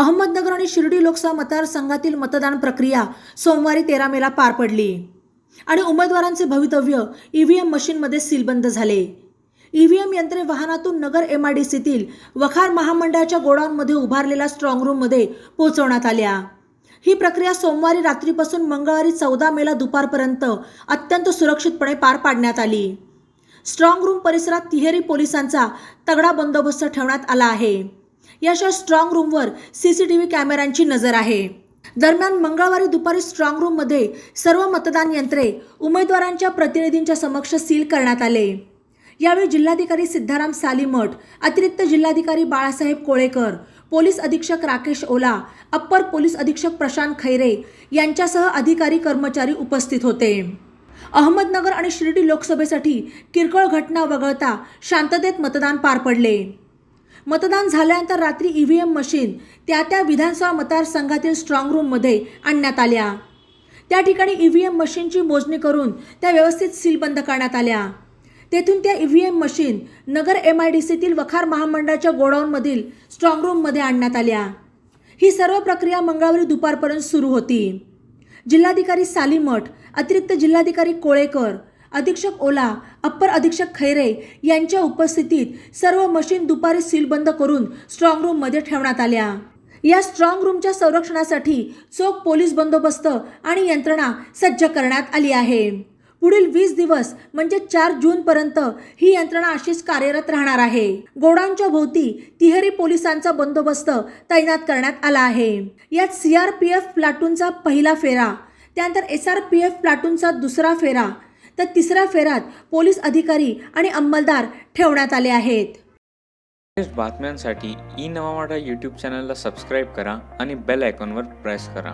अहमदनगर आणि शिर्डी लोकसभा मतदारसंघातील मतदान प्रक्रिया सोमवारी तेरा मेला पार पडली. आणि उमेदवारांचे भवितव्य ई व्ही एम मशीनमध्ये सीलबंद झाले. ई व्ही एम यंत्रे वाहनातून नगर एम आर डी सीतील वखार महामंडळाच्या गोडाऊनमध्ये उभारलेल्या स्ट्रॉंग रूममध्ये पोहोचवण्यात आल्या. ही प्रक्रिया सोमवारी रात्रीपासून मंगळवारी चौदा मेला दुपारपर्यंत अत्यंत सुरक्षितपणे पार पाडण्यात आली. स्ट्रॉंग रूम परिसरात तिहेरी पोलिसांचा तगडा बंदोबस्त ठेवण्यात आला आहे. याशिवाय स्ट्रॉंग रूमवर सीसीटीव्ही कॅमेऱ्यांची नजर आहे. दरम्यान मंगळवारी दुपारी स्ट्रॉंग रूममध्ये सर्व मतदान यंत्रे उमेदवारांच्या प्रतिनिधींच्या समक्ष सील करण्यात आले. यावेळी जिल्हाधिकारी सिद्धाराम सालीमठ अतिरिक्त जिल्हाधिकारी बाळासाहेब कोळेकर पोलीस अधीक्षक राकेश ओला अप्पर पोलीस अधीक्षक प्रशांत खैरे यांच्यासह अधिकारी कर्मचारी उपस्थित होते. अहमदनगर आणि शिर्डी लोकसभेसाठी किरकोळ घटना वगळता शांततेत मतदान पार पडले. मतदान झाल्यानंतर रात्री ईव्हीएम मशीन त्या त्या विधानसभा मतदारसंघातील स्ट्रॉंग रूममध्ये आणण्यात आल्या. त्या ठिकाणी ईव्हीएम मशीनची मोजणी करून त्या व्यवस्थित सीलबंद करण्यात आल्या. तेथून त्या EVM machine Nagar M I D सीतील वखार महामंडळाच्या गोडाऊनमधील स्ट्रॉंग रूममध्ये आणण्यात आल्या. ही सर्व प्रक्रिया मंगळवारी दुपारपर्यंत सुरू होती. जिल्हाधिकारी सालीमठ अतिरिक्त जिल्हाधिकारी कोळेकर अधीक्षक ओला अप्पर अधीक्षक खैरे यांच्या उपस्थितीत सर्व मशीन दुपारी सीलबंद करून स्ट्रॉंग रूममध्ये ठेवण्यात आल्या. या स्ट्रॉंग रूमच्या संरक्षणासाठी चोख पोलीस बंदोबस्त आणि यंत्रणा सज्ज करण्यात आली आहे. पुढील वीस दिवस म्हणजे चार जून पर्यंत ही यंत्रणा अशीच कार्यरत राहणार आहे. गोडांच्या भोवती तिहेरी पोलिसांचा बंदोबस्त तैनात करण्यात आला आहे. यात सीआरपीएफ प्लाटूनचा पहिला फेरा त्यानंतर एस आर पी एफ प्लाटूनचा दुसरा फेरा तर तिसऱ्या फेरात पोलीस अधिकारी आणि अंमलदार ठेवण्यात आले आहेत. बातम्यांसाठी ई नवा मराठा यूट्यूब चॅनलला सबस्क्राईब करा आणि बेल आयकॉनवर प्रेस करा.